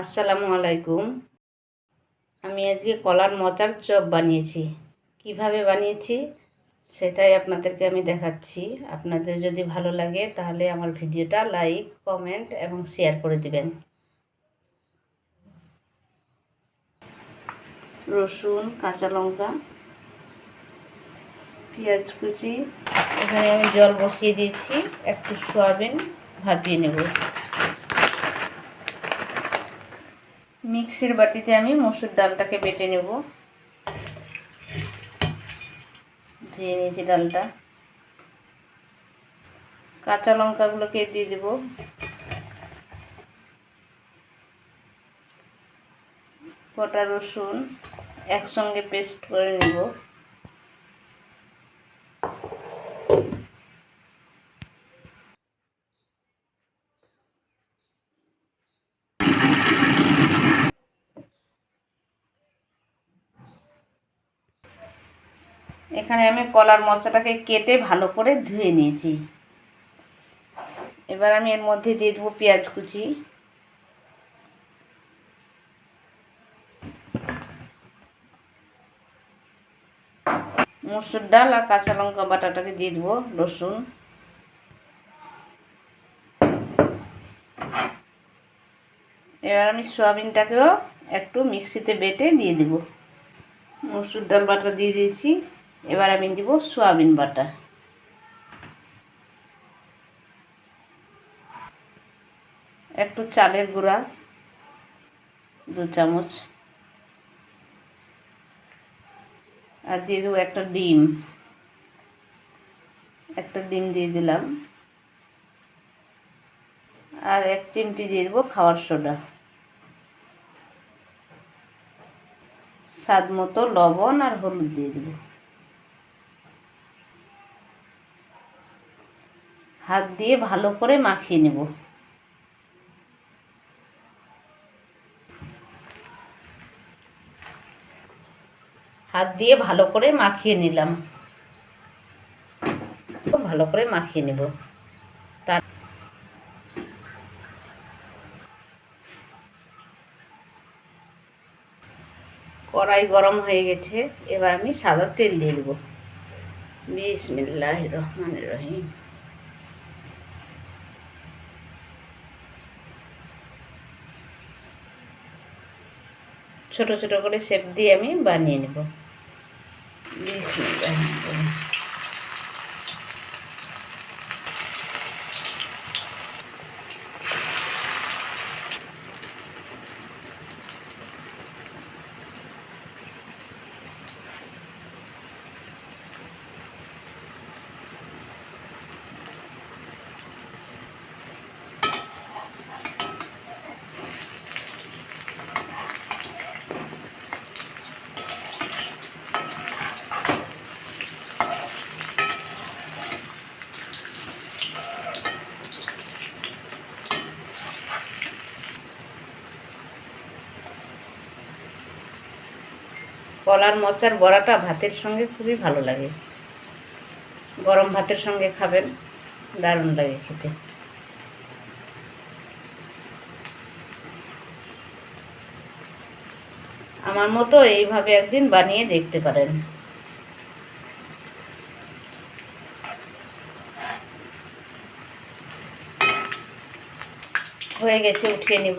আসসালামু আলাইকুম। আমি আজকে কলার মোচার চপ বানিয়েছি। কীভাবে বানিয়েছি সেটাই আপনাদেরকে আমি দেখাচ্ছি। আপনাদের যদি ভালো লাগে তাহলে আমার ভিডিওটা লাইক, কমেন্ট এবং শেয়ার করে দিবেন। রসুন, কাঁচা লঙ্কা, পেঁয়াজ কুচি। এখানে আমি জল বসিয়ে দিয়েছি। একটু সয়াবিন ভাপিয়ে নেব। মিক্সির বাটিতে আমি মসুর ডালটাকে বেটে নেব। ধুয়ে নিয়েছি ডালটা। কাঁচা লঙ্কাগুলোকে দিয়ে দেব। কটা রসুন একসঙ্গে পেস্ট করে নেব। এখানে আমি কলার মশলাটাকে কেটে ভালো করে ধুয়ে নিয়েছি। এবার আমি এর মধ্যে দিয়ে দেবো পেঁয়াজ কুচি। মসুর ডাল আর কাঁচা লঙ্কা বাটাটাকে দিয়ে দেবো, রসুন। এবার আমি সোয়াবিনটাকেও একটু মিক্সিতে বেটে দিয়ে দেবো। মসুর ডাল বাটা দিয়ে দিয়েছি। এবার আমি দিব সোয়াবিন বাটা। একটু চালের গুঁড়া, দু চামচ। আর দিয়ে দেবো একটা ডিম। একটা ডিম দিয়ে দিলাম। আর এক চিমটি দিয়ে দেবো খাওয়ার সোডা। স্বাদ মতো লবণ আর হলুদ দিয়ে দেবো। হাত দিয়ে ভালো করে মাখিয়ে নেব। হাত দিয়ে ভালো করে মাখিয়ে নিলাম। ভালো করে মাখিয়ে নেব। তার কড়াই গরম হয়ে গেছে। এবার আমি সাদা তেল দিয়ে দেবো। বিসমিল্লাহ রহমান রহিম। ছোট ছোট করে শেপ দিয়ে আমি বানিয়ে নেব বিসমিল্লাহ কলার মোচার বড়াটা ভাতের সঙ্গে খুবই ভালো লাগে। গরম ভাতের সঙ্গে খাবেন, দারুণ লাগে খেতে। আমার মতো এইভাবে একদিন বানিয়ে দেখতে পারেন। হয়ে গেছে, উঠিয়ে নিব।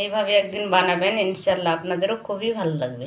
এইভাবে একদিন বানাবেন ইনশাল্লাহ আপনাদেরও খুবই ভালো লাগবে।